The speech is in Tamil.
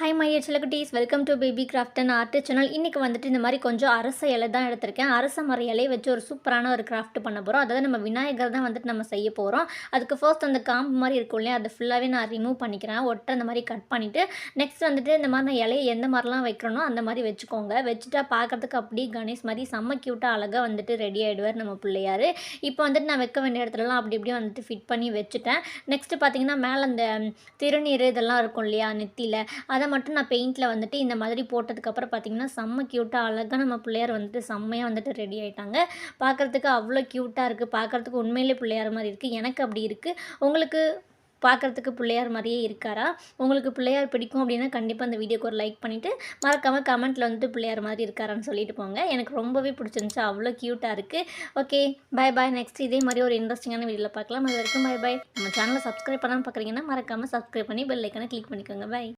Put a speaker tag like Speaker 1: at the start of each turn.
Speaker 1: Hi my செலகுட்டீஸ் welcome to baby craft and art channel இன்றைக்கி வந்துட்டு இந்த மாதிரி கொஞ்சம் அரச இலை தான் எடுத்திருக்கேன். அரச மர இலையை வச்சு ஒரு சூப்பரான ஒரு கிராஃப்ட் பண்ண போகிறோம் அதாவது நம்ம விநாயகர் தான் வந்துட்டு நம்ம செய்ய போகிறோம் அதுக்கு ஃபர்ஸ்ட் அந்த காம்பு மாதிரி இருக்கும் இல்லையா அதை ஃபுல்லாகவே நான் ரிமூவ் பண்ணிக்கிறேன். ஒட்டை அந்த மாதிரி கட் பண்ணிவிட்டு நெக்ஸ்ட் வந்துட்டு இந்த மாதிரி நான் இலையை எந்த மாதிரிலாம் வைக்கிறனோ அந்த மாதிரி வச்சுக்கோங்க. வச்சுட்டா பார்க்குறதுக்கு அப்படியே கணேஷ் மாதிரி செம்ம க்யூட்டாக அழகாக வந்துட்டு ரெடி ஆகிடுவார் நம்ம பிள்ளையார். இப்போ வந்துட்டு நான் வைக்க வேண்டிய இடத்துலலாம் அப்படி இப்படி வந்துட்டு ஃபிட் பண்ணி வச்சுட்டேன். நெக்ஸ்ட்டு பார்த்தீங்கன்னா மேலே அந்த திருநீர் இதெல்லாம் இருக்கும் இல்லையா நெத்தியில் அதை மட்டும் நான் பெயிண்டில் வந்துட்டு இந்த மாதிரி போட்டதுக்கப்புறம் பார்த்தீங்கன்னா செம்ம க்யூட்டாக அழகாக நம்ம பிள்ளையார் வந்துட்டு செம்மையாக வந்துட்டு ரெடி ஆகிட்டாங்க பார்க்குறதுக்கு அவ்வளோ க்யூட்டாக இருக்குது பார்க்குறதுக்கு உண்மையிலே பிள்ளையார் மாதிரி இருக்குது எனக்கு அப்படி இருக்குது உங்களுக்கு பார்க்குறதுக்கு பிள்ளையார் மாதிரியே இருக்காரா? உங்களுக்கு பிள்ளையார் பிடிக்கும் அப்படின்னா கண்டிப்பாக அந்த வீடியோக்கு ஒரு லைக் பண்ணிவிட்டு மறக்காமல் கமெண்ட்டில் வந்துட்டு பிள்ளையார் மாதிரி இருக்காரான்னு சொல்லிட்டு போங்க. எனக்கு ரொம்பவே பிடிச்சிருந்துச்சு. அவ்வளோ க்யூட்டாக இருக்குது ஓகே பாய் பாய் நெக்ஸ்ட் இதே மாதிரி ஒரு இன்ட்ரெஸ்டிங்கான வீடியோவில் பார்க்கலாம் அது வரைக்கும் பாய் பாய் நம்ம சேனலை சப்ஸ்கிரைப் பண்ணாமல் பார்க்குறீங்கன்னா மறக்காமல் சப்ஸ்கிரைப் பண்ணி பெல் ஐக்கனை கிளிக் பண்ணிக்கோங்க. பாய்